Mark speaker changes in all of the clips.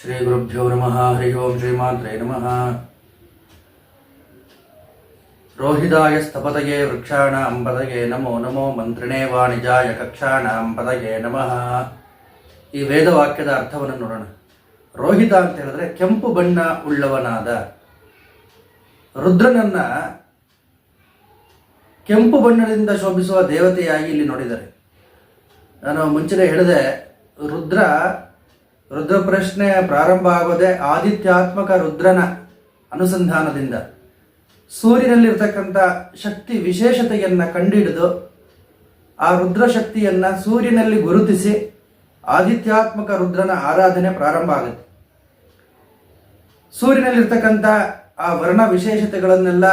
Speaker 1: ಶ್ರೀ ಗುರುಭ್ಯೋ ನಮಃ, ಹರಿ ಓಂ ಶ್ರೀಮಾತ್ರೇ ನಮಃ. ರೋಹಿದಾಯ ಸ್ತಪತಗೆ ವೃಕ್ಷಾಣ ಅಂಬದಗೆ ನಮೋ ನಮೋ ಮಂತ್ರಿಣೇ ವಾಣಿಜಾಯ ಕಕ್ಷಾಣ ಅಂಬದಗೆ ನಮಃ. ಈ ವೇದವಾಕ್ಯದ ಅರ್ಥವನ್ನು ನೋಡೋಣ. ರೋಹಿತ ಅಂತ ಹೇಳಿದ್ರೆ ಕೆಂಪು ಬಣ್ಣ ಉಳ್ಳವನಾದ. ರುದ್ರನನ್ನ ಕೆಂಪು ಬಣ್ಣದಿಂದ ಶೋಭಿಸುವ ದೇವತೆಯಾಗಿ ಇಲ್ಲಿ ನೋಡಿದ್ದಾರೆ. ನಾನು ಮುಂಚೆನೆ ಹೇಳಿದೆ, ರುದ್ರ ರುದ್ರ ಪ್ರಶ್ನೆ ಪ್ರಾರಂಭ ಆಗೋದೆ ಆದಿತ್ಯಾತ್ಮಕ ರುದ್ರನ ಅನುಸಂಧಾನದಿಂದ. ಸೂರ್ಯನಲ್ಲಿರ್ತಕ್ಕಂಥ ಶಕ್ತಿ ವಿಶೇಷತೆಯನ್ನು ಕಂಡುಹಿಡಿದು ಆ ರುದ್ರ ಶಕ್ತಿಯನ್ನ ಸೂರ್ಯನಲ್ಲಿ ಗುರುತಿಸಿ ಆದಿತ್ಯಾತ್ಮಕ ರುದ್ರನ ಆರಾಧನೆ ಪ್ರಾರಂಭ ಆಗುತ್ತೆ. ಸೂರ್ಯನಲ್ಲಿರ್ತಕ್ಕಂಥ ಆ ವರ್ಣ ವಿಶೇಷತೆಗಳನ್ನೆಲ್ಲ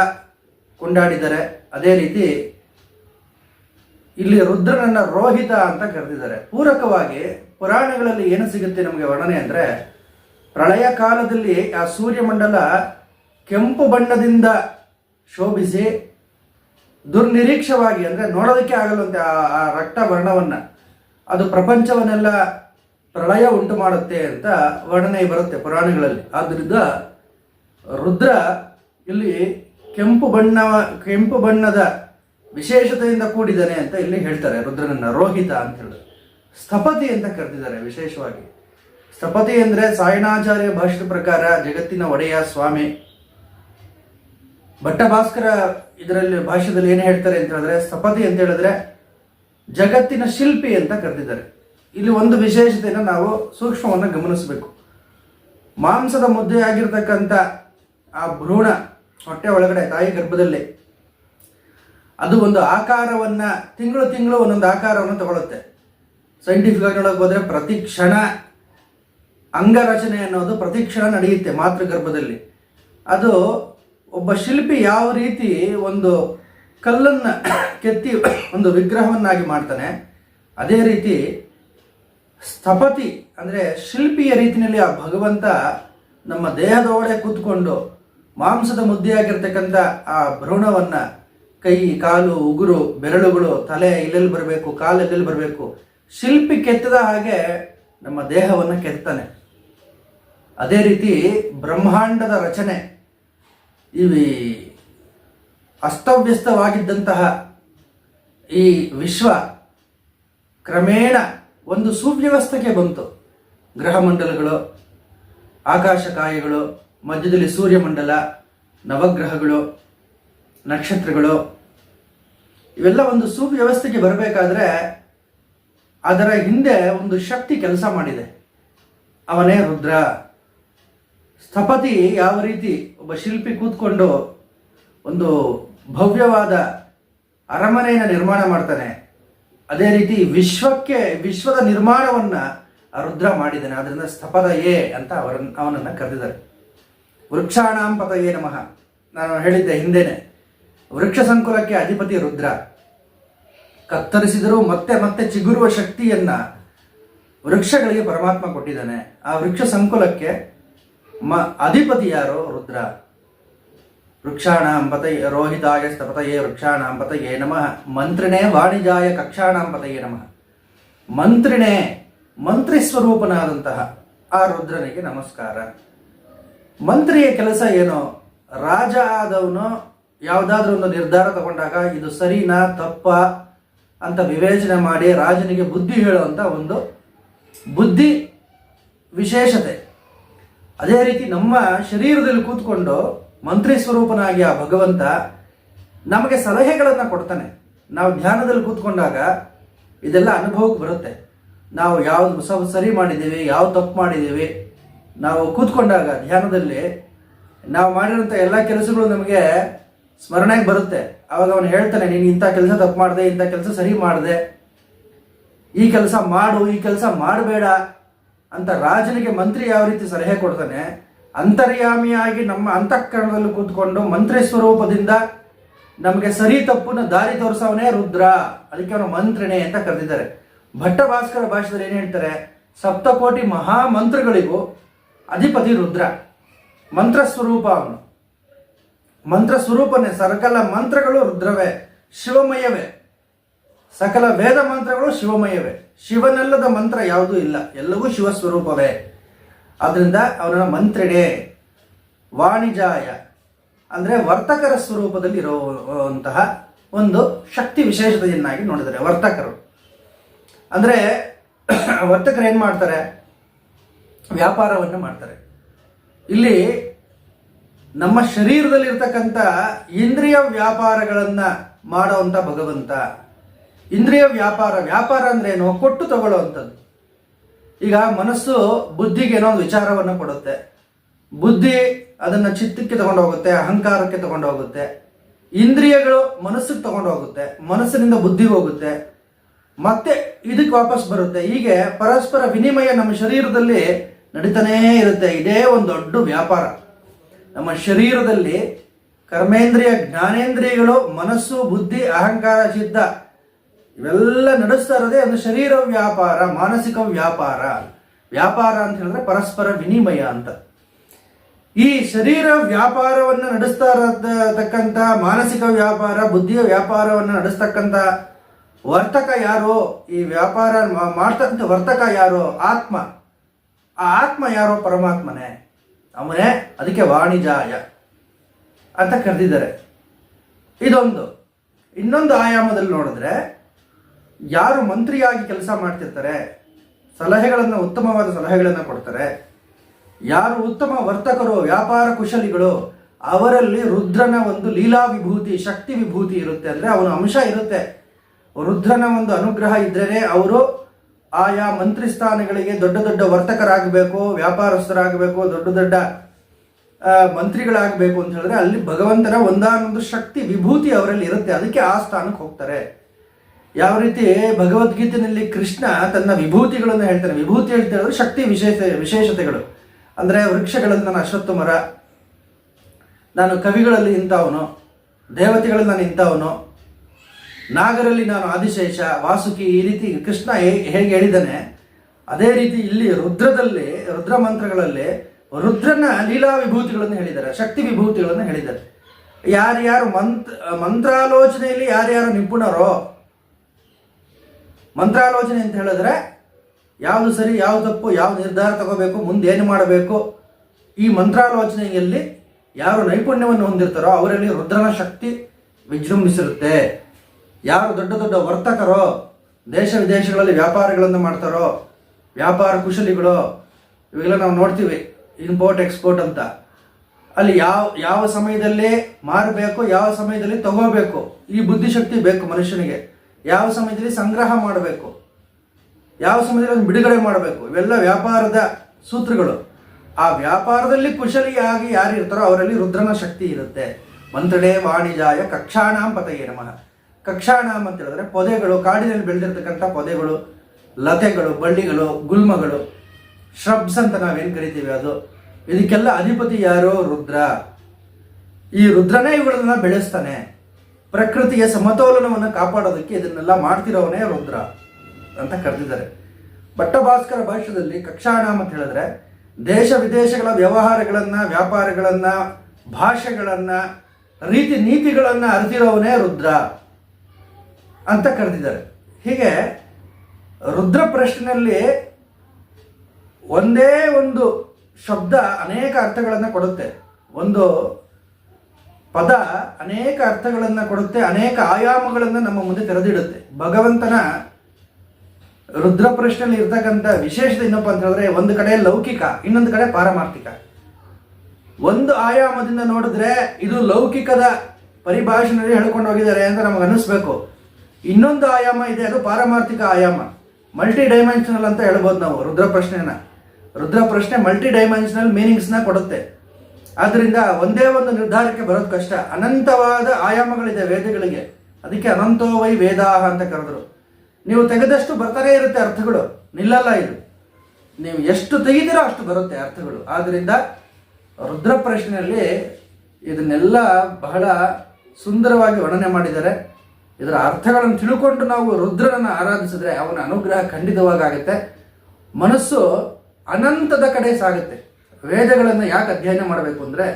Speaker 1: ಕೊಂಡಾಡಿದರೆ ಅದೇ ರೀತಿ ಇಲ್ಲಿ ರುದ್ರನನ್ನ ರೋಹಿತ ಅಂತ ಕರೆದಿದ್ದಾರೆ. ಪೂರಕವಾಗಿ ಪುರಾಣಗಳಲ್ಲಿ ಏನು ಸಿಗುತ್ತೆ ನಮಗೆ ವರ್ಣನೆ ಅಂದ್ರೆ, ಪ್ರಳಯ ಕಾಲದಲ್ಲಿ ಆ ಸೂರ್ಯಮಂಡಲ ಕೆಂಪು ಬಣ್ಣದಿಂದ ಶೋಭಿಸಿ ದುರ್ನಿರೀಕ್ಷವಾಗಿ ಅಂದ್ರೆ ನೋಡೋದಕ್ಕೆ ಆಗಲ್ಲಂತೆ ಆ ರಕ್ತ ವರ್ಣವನ್ನು. ಅದು ಪ್ರಪಂಚವನ್ನೆಲ್ಲ ಪ್ರಳಯ ಉಂಟು ಮಾಡುತ್ತೆ ಅಂತ ವರ್ಣನೆ ಬರುತ್ತೆ ಪುರಾಣಗಳಲ್ಲಿ. ಆದ್ದರಿಂದ ರುದ್ರ ಇಲ್ಲಿ ಕೆಂಪು ಬಣ್ಣ, ಕೆಂಪು ಬಣ್ಣದ ವಿಶೇಷತೆಯಿಂದ ಕೂಡಿದ್ದಾನೆ ಅಂತ ಇಲ್ಲಿ ಹೇಳ್ತಾರೆ ರುದ್ರನನ್ನ ರೋಹಿತ ಅಂತ ಹೇಳಿದ್ರು. ಸ್ಥಪತಿ ಅಂತ ಕರೆದಿದ್ದಾರೆ ವಿಶೇಷವಾಗಿ. ಸ್ಥಪತಿ ಅಂದ್ರೆ ಸಾಯಣಾಚಾರ್ಯ ಭಾಷೆ ಪ್ರಕಾರ ಜಗತ್ತಿನ ಒಡೆಯ ಸ್ವಾಮಿ. ಭಟ್ಟಭಾಸ್ಕರ ಇದರಲ್ಲಿ ಭಾಷೆದಲ್ಲಿ ಏನು ಹೇಳ್ತಾರೆ ಅಂತ ಹೇಳಿದ್ರೆ, ಸ್ಥಪತಿ ಅಂತ ಹೇಳಿದ್ರೆ ಜಗತ್ತಿನ ಶಿಲ್ಪಿ ಅಂತ ಕರೆದಿದ್ದಾರೆ. ಇಲ್ಲಿ ಒಂದು ವಿಶೇಷತೆಯನ್ನು ನಾವು ಸೂಕ್ಷ್ಮವನ್ನು ಗಮನಿಸಬೇಕು. ಮಾಂಸದ ಮುದ್ದೆಯಾಗಿರ್ತಕ್ಕಂಥ ಆ ಭ್ರೂಣ ಹೊಟ್ಟೆ ಒಳಗಡೆ ತಾಯಿ ಗರ್ಭದಲ್ಲಿ ಅದು ಒಂದು ಆಕಾರವನ್ನ ತಿಂಗಳು ತಿಂಗಳು ಒಂದೊಂದು ಆಕಾರವನ್ನು ತಗೊಳುತ್ತೆ. ಸೈಂಟಿಫಿಕ್ ಆಗಿ ನೋಡಕ್ ಹೋದ್ರೆ ಪ್ರತಿ ಕ್ಷಣ ಅಂಗರಚನೆ ಅನ್ನೋದು ಪ್ರತಿ ಕ್ಷಣ ನಡೆಯುತ್ತೆ ಮಾತೃಗರ್ಭದಲ್ಲಿ. ಅದು ಒಬ್ಬ ಶಿಲ್ಪಿ ಯಾವ ರೀತಿ ಒಂದು ಕಲ್ಲನ್ನ ಕೆತ್ತಿ ಒಂದು ವಿಗ್ರಹವನ್ನಾಗಿ ಮಾಡ್ತಾನೆ, ಅದೇ ರೀತಿ ಸ್ಥಪತಿ ಅಂದ್ರೆ ಶಿಲ್ಪಿಯ ರೀತಿಯಲ್ಲಿ ಆ ಭಗವಂತ ನಮ್ಮ ದೇಹದ ಒಳಗೆ ಕೂತ್ಕೊಂಡು ಮಾಂಸದ ಮುದ್ದೆಯಾಗಿರ್ತಕ್ಕಂಥ ಆ ಭ್ರೂಣವನ್ನ ಕೈ, ಕಾಲು, ಉಗುರು, ಬೆರಳುಗಳು, ತಲೆ ಇಲ್ಲೆಲ್ಲಿ ಬರಬೇಕು, ಕಾಲು ಎಲ್ಲೆಲ್ಲಿ ಬರಬೇಕು, ಶಿಲ್ಪಿ ಕೆತ್ತದ ಹಾಗೆ ನಮ್ಮ ದೇಹವನ್ನು ಕೆತ್ತಾನೆ. ಅದೇ ರೀತಿ ಬ್ರಹ್ಮಾಂಡದ ರಚನೆ ಇವಿ ಅಸ್ತವ್ಯಸ್ತವಾಗಿದ್ದಂತಹ ಈ ವಿಶ್ವ ಕ್ರಮೇಣ ಒಂದು ಸುವ್ಯವಸ್ಥೆಗೆ ಬಂತು. ಗ್ರಹಮಂಡಲಗಳು ಆಕಾಶಕಾಯಗಳು ಮಧ್ಯದಲ್ಲಿ ಸೂರ್ಯಮಂಡಲ ನವಗ್ರಹಗಳು ನಕ್ಷತ್ರಗಳು, ಇವೆಲ್ಲ ಒಂದು ಸುವ್ಯವಸ್ಥೆಗೆ ಬರಬೇಕಾದ್ರೆ ಅದರ ಹಿಂದೆ ಒಂದು ಶಕ್ತಿ ಕೆಲಸ ಮಾಡಿದೆ. ಅವನೇ ರುದ್ರ. ಸ್ಥಪತಿ ಯಾವ ರೀತಿ ಒಬ್ಬ ಶಿಲ್ಪಿ ಕೂತ್ಕೊಂಡು ಒಂದು ಭವ್ಯವಾದ ಅರಮನೆಯನ್ನು ನಿರ್ಮಾಣ ಮಾಡ್ತಾನೆ, ಅದೇ ರೀತಿ ವಿಶ್ವಕ್ಕೆ, ವಿಶ್ವದ ನಿರ್ಮಾಣವನ್ನ ರುದ್ರ ಮಾಡಿದ್ದಾನೆ. ಅದರಿಂದ ಎ ಅಂತ ಅವರನ್ನು, ಅವನನ್ನ ಕರೆದಿದ್ದಾರೆ. ವೃಕ್ಷಾಣಾಂ ಎ ನಮಃ. ನಾನು ಹೇಳಿದ್ದೆ ಹಿಂದೆನೆ. ವೃಕ್ಷ ಸಂಕುಲಕ್ಕೆ ಅಧಿಪತಿ ರುದ್ರ. ಕತ್ತರಿಸಿದರೂ ಮತ್ತೆ ಮತ್ತೆ ಚಿಗುರುವ ಶಕ್ತಿಯನ್ನ ವೃಕ್ಷಗಳಿಗೆ ಪರಮಾತ್ಮ ಕೊಟ್ಟಿದ್ದಾನೆ. ಆ ವೃಕ್ಷ ಸಂಕುಲಕ್ಕೆ ಮ ಅಧಿಪತಿ ಯಾರು? ರುದ್ರ. ವೃಕ್ಷಾಣಾಂ ರೋಹಿತಾಯ ಸ್ತಪತಯೇ ವೃಕ್ಷಾಣಾಂ ಪತಯೇ ನಮಃ. ಮಂತ್ರಿಣೇ ವಾಣಿಜಾಯ ಕಕ್ಷಾಣಾಂ ಪತಯೇ ನಮಃ. ಮಂತ್ರಿಣೇ ಮಂತ್ರಿ ಸ್ವರೂಪನಾದಂತಹ ಆ ರುದ್ರನಿಗೆ ನಮಸ್ಕಾರ. ಮಂತ್ರಿಯ ಕೆಲಸ ಏನು? ರಾಜ ಆದವನು ಯಾವುದಾದ್ರೂ ಒಂದು ನಿರ್ಧಾರ ತಗೊಂಡಾಗ ಇದು ಸರಿನಾ, ತಪ್ಪ ಅಂತ ವಿವೇಚನೆ ಮಾಡಿ ರಾಜನಿಗೆ ಬುದ್ಧಿ ಹೇಳುವಂತ ಒಂದು ಬುದ್ಧಿ ವಿಶೇಷತೆ. ಅದೇ ರೀತಿ ನಮ್ಮ ಶರೀರದಲ್ಲಿ ಕೂತ್ಕೊಂಡು ಮಂತ್ರಿ ಸ್ವರೂಪನಾಗಿ ಆ ಭಗವಂತ ನಮಗೆ ಸಲಹೆಗಳನ್ನು ಕೊಡ್ತಾನೆ. ನಾವು ಧ್ಯಾನದಲ್ಲಿ ಕೂತ್ಕೊಂಡಾಗ ಇದೆಲ್ಲ ಅನುಭವಕ್ಕೆ ಬರುತ್ತೆ. ನಾವು ಯಾವ್ದು ಸರಿ ಮಾಡಿದ್ದೀವಿ, ಯಾವ ತಪ್ಪು ಮಾಡಿದ್ದೀವಿ, ನಾವು ಕೂತ್ಕೊಂಡಾಗ ಧ್ಯಾನದಲ್ಲಿ ನಾವು ಮಾಡಿರೋಂಥ ಎಲ್ಲ ಕೆಲಸಗಳು ನಮಗೆ ಸ್ಮರಣೆಗೆ ಬರುತ್ತೆ. ಅವಾಗ ಅವನು ಹೇಳ್ತಾನೆ, ನೀನು ಇಂಥ ಕೆಲಸ ತಪ್ಪು ಮಾಡಿದೆ, ಇಂಥ ಕೆಲಸ ಸರಿ ಮಾಡಿದೆ. ಈ ಕೆಲಸ ಮಾಡು, ಈ ಕೆಲಸ ಮಾಡಬೇಡ ಅಂತ ರಾಜನಿಗೆ ಮಂತ್ರಿ ಯಾವ ರೀತಿ ಸಲಹೆ ಕೊಡ್ತಾನೆ, ಅಂತರ್ಯಾಮಿಯಾಗಿ ನಮ್ಮ ಅಂತಃಕರಣದಲ್ಲಿ ಕೂತ್ಕೊಂಡು ಮಂತ್ರಿ ಸ್ವರೂಪದಿಂದ ನಮಗೆ ಸರಿ ತಪ್ಪನ್ನ ದಾರಿ ತೋರಿಸವನೇ ರುದ್ರ. ಅದಕ್ಕೆ ಅವನು ಮಂತ್ರಣೆ ಅಂತ ಕರೆದಿದ್ದಾರೆ. ಭಟ್ಟ ಭಾಸ್ಕರ ಭಾಷೆಯಲ್ಲಿ ಏನು ಹೇಳ್ತಾರೆ, ಸಪ್ತಕೋಟಿ ಮಹಾಮಂತ್ರಗಳಿಗೂ ಅಧಿಪತಿ ರುದ್ರ, ಮಂತ್ರ ಸ್ವರೂಪ ಅವನು. ಮಂತ್ರ ಸ್ವರೂಪನೇ, ಸಕಲ ಮಂತ್ರಗಳು ರುದ್ರವೇ, ಶಿವಮಯವೇ. ಸಕಲ ವೇದ ಮಂತ್ರಗಳು ಶಿವಮಯವೇ. ಶಿವನಲ್ಲದ ಮಂತ್ರ ಯಾವುದೂ ಇಲ್ಲ, ಎಲ್ಲವೂ ಶಿವ ಸ್ವರೂಪವೇ ಆದ್ದರಿಂದ ಅವರ ಮಂತ್ರಿಡೆ ವಾಣಿಜಾಯ. ಅಂದರೆ ವರ್ತಕರ ಸ್ವರೂಪದಲ್ಲಿ ಇರುವಂತಹ ಒಂದು ಶಕ್ತಿ ವಿಶೇಷತೆಯನ್ನಾಗಿ ನೋಡಿದರೆ ವರ್ತಕರು. ಅಂದರೆ ವರ್ತಕರು ಏನು ಮಾಡ್ತಾರೆ? ವ್ಯಾಪಾರವನ್ನು ಮಾಡ್ತಾರೆ. ಇಲ್ಲಿ ನಮ್ಮ ಶರೀರದಲ್ಲಿರ್ತಕ್ಕಂಥ ಇಂದ್ರಿಯ ವ್ಯಾಪಾರಗಳನ್ನ ಮಾಡೋವಂಥ ಭಗವಂತ. ಇಂದ್ರಿಯ ವ್ಯಾಪಾರ ವ್ಯಾಪಾರ ಅಂದ್ರೆ ಏನು ಕೊಟ್ಟು ತಗೊಳ್ಳುವಂಥದ್ದು. ಈಗ ಮನಸ್ಸು ಬುದ್ಧಿಗೆ ಏನೋ ಒಂದು ವಿಚಾರವನ್ನು ಕೊಡುತ್ತೆ. ಬುದ್ಧಿ ಅದನ್ನ ಚಿತ್ತಕ್ಕೆ ತಗೊಂಡು ಹೋಗುತ್ತೆ, ಅಹಂಕಾರಕ್ಕೆ ತಗೊಂಡು ಹೋಗುತ್ತೆ. ಇಂದ್ರಿಯಗಳು ಮನಸ್ಸಿಗೆ ತಗೊಂಡು ಹೋಗುತ್ತೆ, ಮನಸ್ಸಿನಿಂದ ಬುದ್ಧಿ ಹೋಗುತ್ತೆ. ಮತ್ತೆ ಇದಕ್ಕೆ ವಾಪಸ್ ಬರುತ್ತೆ. ಹೀಗೆ ಪರಸ್ಪರ ವಿನಿಮಯ ನಮ್ಮ ಶರೀರದಲ್ಲಿ ನಡೀತಾನೇ ಇರುತ್ತೆ. ಇದೇ ಒಂದು ದೊಡ್ಡ ವ್ಯಾಪಾರ. ನಮ್ಮ ಶರೀರದಲ್ಲಿ ಕರ್ಮೇಂದ್ರಿಯ, ಜ್ಞಾನೇಂದ್ರಿಯಗಳು, ಮನಸ್ಸು, ಬುದ್ಧಿ, ಅಹಂಕಾರ, ಚಿತ್ತ, ಇವೆಲ್ಲ ನಡೆಸ್ತಾ ಇರೋದೇ ಒಂದು ಶರೀರ ವ್ಯಾಪಾರ, ಮಾನಸಿಕ ವ್ಯಾಪಾರ. ವ್ಯಾಪಾರ ಅಂತ ಹೇಳಿದ್ರೆ ಪರಸ್ಪರ ವಿನಿಮಯ ಅಂತ. ಈ ಶರೀರ ವ್ಯಾಪಾರವನ್ನು ನಡೆಸ್ತಾ ಇರತಕ್ಕಂಥ, ಮಾನಸಿಕ ವ್ಯಾಪಾರ, ಬುದ್ಧಿಯ ವ್ಯಾಪಾರವನ್ನು ನಡೆಸ್ತಕ್ಕಂಥ ವರ್ತಕ ಯಾರು, ಈ ವ್ಯಾಪಾರ ಮಾಡ್ತಕ್ಕಂಥ ವರ್ತಕ ಯಾರು, ಆತ್ಮ, ಆ ಆತ್ಮ ಯಾರೋ ಪರಮಾತ್ಮನೇ. ಅವನೇ ಅದಕ್ಕೆ ವಾಣಿಜಾಯ ಅಂತ ಕರೆದಿದ್ದಾರೆ. ಇದೊಂದು. ಇನ್ನೊಂದು ಆಯಾಮದಲ್ಲಿ ನೋಡಿದ್ರೆ, ಯಾರು ಮಂತ್ರಿಯಾಗಿ ಕೆಲಸ ಮಾಡ್ತಿರ್ತಾರೆ, ಸಲಹೆಗಳನ್ನು, ಉತ್ತಮವಾದ ಸಲಹೆಗಳನ್ನು ಕೊಡ್ತಾರೆ, ಯಾರು ಉತ್ತಮ ವರ್ತಕರು, ವ್ಯಾಪಾರ ಕುಶಲಿಗಳು, ಅವರಲ್ಲಿ ರುದ್ರನ ಒಂದು ಲೀಲಾ ವಿಭೂತಿ, ಶಕ್ತಿ ವಿಭೂತಿ ಇರುತ್ತೆ. ಅಂದ್ರೆ ಅವನ ಅಂಶ ಇರುತ್ತೆ. ರುದ್ರನ ಒಂದು ಅನುಗ್ರಹ ಇದ್ದರೆ ಅವರು ಆಯಾ ಮಂತ್ರಿ ಸ್ಥಾನಗಳಿಗೆ ದೊಡ್ಡ ದೊಡ್ಡ ವರ್ತಕರಾಗಬೇಕು, ವ್ಯಾಪಾರಸ್ಥರಾಗಬೇಕು, ದೊಡ್ಡ ದೊಡ್ಡ ಮಂತ್ರಿಗಳಾಗಬೇಕು ಅಂತ ಹೇಳಿದ್ರೆ ಅಲ್ಲಿ ಭಗವಂತನ ಒಂದಾನೊಂದು ಶಕ್ತಿ, ವಿಭೂತಿ ಅವರಲ್ಲಿ ಇರುತ್ತೆ. ಅದಕ್ಕೆ ಆ ಸ್ಥಾನಕ್ಕೆ ಹೋಗ್ತಾರೆ. ಯಾವ ರೀತಿ ಭಗವದ್ಗೀತೆಯಲ್ಲಿ ಕೃಷ್ಣ ತನ್ನ ವಿಭೂತಿಗಳನ್ನು ಹೇಳ್ತಾನೆ. ವಿಭೂತಿ ಹೇಳ್ತಾ ಹೇಳಿದ್ರೆ ಶಕ್ತಿ ವಿಶೇಷ, ವಿಶೇಷತೆಗಳು. ಅಂದ್ರೆ ವೃಕ್ಷಗಳಲ್ಲಿ ನಾನು ಅಶ್ವತ್ಥ ಮರ ನಾನು ಕವಿಗಳಲ್ಲಿ ಇಂಥವನು, ದೇವತೆಗಳಲ್ಲಿ ನಾನು ಇಂಥವನು ನಾಗರಲ್ಲಿ ನಾನು ಆದಿಶೇಷ, ವಾಸುಕಿ ಈ ರೀತಿ ಕೃಷ್ಣ ಹೇಗೆ ಹೇಳಿದ್ದಾನೆ, ಅದೇ ರೀತಿ ಇಲ್ಲಿ ರುದ್ರದಲ್ಲಿ, ರುದ್ರ ಮಂತ್ರಗಳಲ್ಲಿ ರುದ್ರನ ಲೀಲಾ ವಿಭೂತಿಗಳನ್ನು ಹೇಳಿದ್ದಾರೆ, ಶಕ್ತಿ ವಿಭೂತಿಗಳನ್ನು ಹೇಳಿದ್ದಾರೆ. ಯಾರ್ಯಾರು ಮಂತ್ರ ಮಂತ್ರಾಲೋಚನೆಯಲ್ಲಿ ಯಾರ್ಯಾರು ನಿಪುಣರೋ, ಮಂತ್ರಾಲೋಚನೆ ಅಂತ ಹೇಳಿದ್ರೆ ಯಾವುದು ಸರಿ ಯಾವ ತಪ್ಪು, ಯಾವ ನಿರ್ಧಾರ ತಗೋಬೇಕು, ಮುಂದೆ ಏನು ಮಾಡಬೇಕು, ಈ ಮಂತ್ರಾಲೋಚನೆಯಲ್ಲಿ ಯಾರು ನೈಪುಣ್ಯವನ್ನು ಹೊಂದಿರ್ತಾರೋ ಅವರಲ್ಲಿ ರುದ್ರನ ಶಕ್ತಿ ವಿಜೃಂಭಿಸಿರುತ್ತೆ. ಯಾರು ದೊಡ್ಡ ದೊಡ್ಡ ವರ್ತಕರೋ, ದೇಶ ವಿದೇಶಗಳಲ್ಲಿ ವ್ಯಾಪಾರಗಳನ್ನು ಮಾಡ್ತಾರೋ, ವ್ಯಾಪಾರ ಕುಶಲಿಗಳು, ಇವೆಲ್ಲ ನಾವು ನೋಡ್ತೀವಿ ಇಂಪೋರ್ಟ್ ಎಕ್ಸ್ಪೋರ್ಟ್ ಅಂತ. ಅಲ್ಲಿ ಯಾವ ಯಾವ ಸಮಯದಲ್ಲಿ ಮಾರಬೇಕು, ಯಾವ ಸಮಯದಲ್ಲಿ ತಗೋಬೇಕು, ಈ ಬುದ್ಧಿಶಕ್ತಿ ಬೇಕು ಮನುಷ್ಯನಿಗೆ. ಯಾವ ಸಮಯದಲ್ಲಿ ಸಂಗ್ರಹ ಮಾಡಬೇಕು, ಯಾವ ಸಮಯದಲ್ಲಿ ಅದನ್ನು ಬಿಡುಗಡೆ ಮಾಡಬೇಕು, ಇವೆಲ್ಲ ವ್ಯಾಪಾರದ ಸೂತ್ರಗಳು. ಆ ವ್ಯಾಪಾರದಲ್ಲಿ ಕುಶಲಿಯಾಗಿ ಯಾರು ಇರ್ತಾರೋ ಅವರಲ್ಲಿ ರುದ್ರನ ಶಕ್ತಿ ಇರುತ್ತೆ. ಮಂತ್ರಡೆ ವಾಣಿಜಾಯ ಕಕ್ಷಾಣಾಂ ಪತಯೇ ನಮಃ. ಕಕ್ಷಾಣಾಂ ಅಂತ ಹೇಳಿದ್ರೆ ಪೊದೆಗಳು, ಕಾಡಿನಲ್ಲಿ ಬೆಳೆದಿರ್ತಕ್ಕಂಥ ಪೊದೆಗಳು, ಲತೆಗಳು, ಬಳ್ಳಿಗಳು, ಗುಲ್ಮಗಳು, ಶ್ರಬ್ಸ್ ಅಂತ ನಾವೇನು ಕರಿತೀವಿ ಅದು? ಇದಕ್ಕೆಲ್ಲ ಅಧಿಪತಿ ಯಾರು ರುದ್ರ. ಈ ರುದ್ರನೇ ಇವುಗಳನ್ನ ಬೆಳೆಸ್ತಾನೆ. ಪ್ರಕೃತಿಯ ಸಮತೋಲನವನ್ನು ಕಾಪಾಡೋದಕ್ಕೆ ಇದನ್ನೆಲ್ಲ ಮಾಡ್ತಿರೋವನೇ ರುದ್ರ ಅಂತ ಕರೆದಿದ್ದಾರೆ. ಭಟ್ಟಭಾಸ್ಕರ ಭಾಷೆಯಲ್ಲಿ ಕಕ್ಷಾಣಾಮ್ ಅಂತ ಹೇಳಿದ್ರೆ ದೇಶ ವಿದೇಶಗಳ ವ್ಯವಹಾರಗಳನ್ನ, ವ್ಯಾಪಾರಗಳನ್ನ, ಭಾಷೆಗಳನ್ನ, ರೀತಿ ನೀತಿಗಳನ್ನ ಅರಿತಿರೋವನೇ ರುದ್ರ. ಅಂತ ಕರೆದಿದ್ದಾರೆ. ಹೀಗೆ ರುದ್ರ ಪ್ರಶ್ನೆಯಲ್ಲಿ ಒಂದೇ ಒಂದು ಶಬ್ದ ಅನೇಕ ಅರ್ಥಗಳನ್ನು ಕೊಡುತ್ತೆ. ಒಂದು ಪದ ಅನೇಕ ಅರ್ಥಗಳನ್ನು ಕೊಡುತ್ತೆ, ಅನೇಕ ಆಯಾಮಗಳನ್ನು ನಮ್ಮ ಮುಂದೆ ತೆರೆದಿಡುತ್ತೆ. ಭಗವಂತನ ರುದ್ರ ಪ್ರಶ್ನೆಯಲ್ಲಿ ಇರ್ತಕ್ಕಂಥ ವಿಶೇಷತೆ ಏನಪ್ಪ ಅಂತ ಹೇಳಿದ್ರೆ ಒಂದು ಕಡೆ ಲೌಕಿಕ, ಇನ್ನೊಂದು ಕಡೆ ಪಾರಮಾರ್ಥಿಕ. ಒಂದು ಆಯಾಮದಿಂದ ನೋಡಿದ್ರೆ ಇದು ಲೌಕಿಕದ ಪರಿಭಾಷೆಯಲ್ಲಿ ಹೇಳ್ಕೊಂಡು ಹೋಗಿದ್ದಾರೆ ಅಂತ ನಮಗೆ ಅನ್ನಿಸ್ಬೇಕು ಇನ್ನೊಂದು ಆಯಾಮ ಇದೆ, ಅದು ಪಾರಮಾರ್ಥಿಕ ಆಯಾಮ. ಮಲ್ಟಿ ಡೈಮೆನ್ಷನಲ್ ಅಂತ ಹೇಳ್ಬೋದು ನಾವು, ರುದ್ರ ಪ್ರಶ್ನೆನ. ರುದ್ರ ಪ್ರಶ್ನೆ ಮಲ್ಟಿ ಡೈಮೆನ್ಷನಲ್ ಮೀನಿಂಗ್ಸ್ನ ಕೊಡುತ್ತೆ. ಆದ್ದರಿಂದ ಒಂದೇ ಒಂದು ನಿರ್ಧಾರಕ್ಕೆ ಬರೋದು ಕಷ್ಟ. ಅನಂತವಾದ ಆಯಾಮಗಳಿದೆ ವೇದಗಳಿಗೆ. ಅದಕ್ಕೆ ಅನಂತೋ ವೈ ವೇದಾಹ ಅಂತ ಕರೆದ್ರು. ನೀವು ತೆಗೆದಷ್ಟು ಬರ್ತಾನೆ ಇರುತ್ತೆ ಅರ್ಥಗಳು, ನಿಲ್ಲಲ್ಲ ಇದು. ನೀವು ಎಷ್ಟು ತೆಗಿತೀರೋ ಅಷ್ಟು ಬರುತ್ತೆ ಅರ್ಥಗಳು. ಆದ್ದರಿಂದ ರುದ್ರ ಪ್ರಶ್ನೆಯಲ್ಲಿ ಇದನ್ನೆಲ್ಲ ಬಹಳ ಸುಂದರವಾಗಿ ವರ್ಣನೆ ಮಾಡಿದ್ದಾರೆ. ಇದರ ಅರ್ಥಗಳನ್ನು ತಿಳ್ಕೊಂಡು ನಾವು ರುದ್ರನನ್ನು ಆರಾಧಿಸಿದ್ರೆ ಅವನ ಅನುಗ್ರಹ ಖಂಡಿತವಾಗುತ್ತೆ ಮನಸ್ಸು ಅನಂತದ ಕಡೆ ಸಾಗುತ್ತೆ. ವೇದಗಳನ್ನು ಯಾಕೆ ಅಧ್ಯಯನ ಮಾಡಬೇಕು ಅಂದರೆ,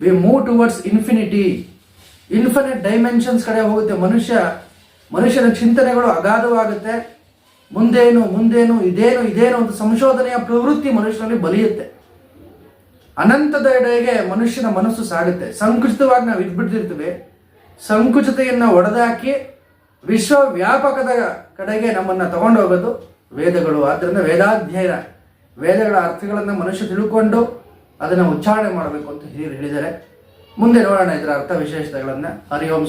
Speaker 1: we move towards infinity. Infinite dimensions ಕಡೆ ಹೋಗುತ್ತೆ ಮನುಷ್ಯ. ಮನುಷ್ಯನ ಚಿಂತನೆಗಳು ಅಗಾಧವಾಗುತ್ತೆ. ಮುಂದೇನು ಮುಂದೇನು, ಇದೇನು ಇದೇನು ಅಂತ ಸಂಶೋಧನೆಯ ಪ್ರವೃತ್ತಿ ಮನುಷ್ಯನಲ್ಲಿ ಬಲಿಯುತ್ತೆ. ಅನಂತದ ಎಡೆಗೆ ಮನುಷ್ಯನ ಮನಸ್ಸು ಸಾಗುತ್ತೆ. ಸಂಕುಚಿತವಾಗಿ ನಾವು ಇದ್ಬಿಟ್ಟಿರ್ತೀವಿ ಸಂಕುಚಿತೆಯನ್ನು ಒಡೆದಾಕಿ ವಿಶ್ವ ವ್ಯಾಪಕದ ಕಡೆಗೆ ನಮ್ಮನ್ನು ತಗೊಂಡು ಹೋಗೋದು ವೇದಗಳು. ಆದ್ದರಿಂದ ವೇದಾಧ್ಯಯನ, ವೇದಗಳ ಅರ್ಥಗಳನ್ನು ಮನುಷ್ಯ ತಿಳ್ಕೊಂಡು ಅದನ್ನು ಉಚ್ಚಾರಣೆ ಮಾಡಬೇಕು ಅಂತ ಹಿರಿಯರು ಹೇಳಿದ್ದಾರೆ. ಮುಂದೆ ನೋಡೋಣ ಇದರ ಅರ್ಥ ವಿಶೇಷತೆಗಳನ್ನು. ಹರಿಯೋಂ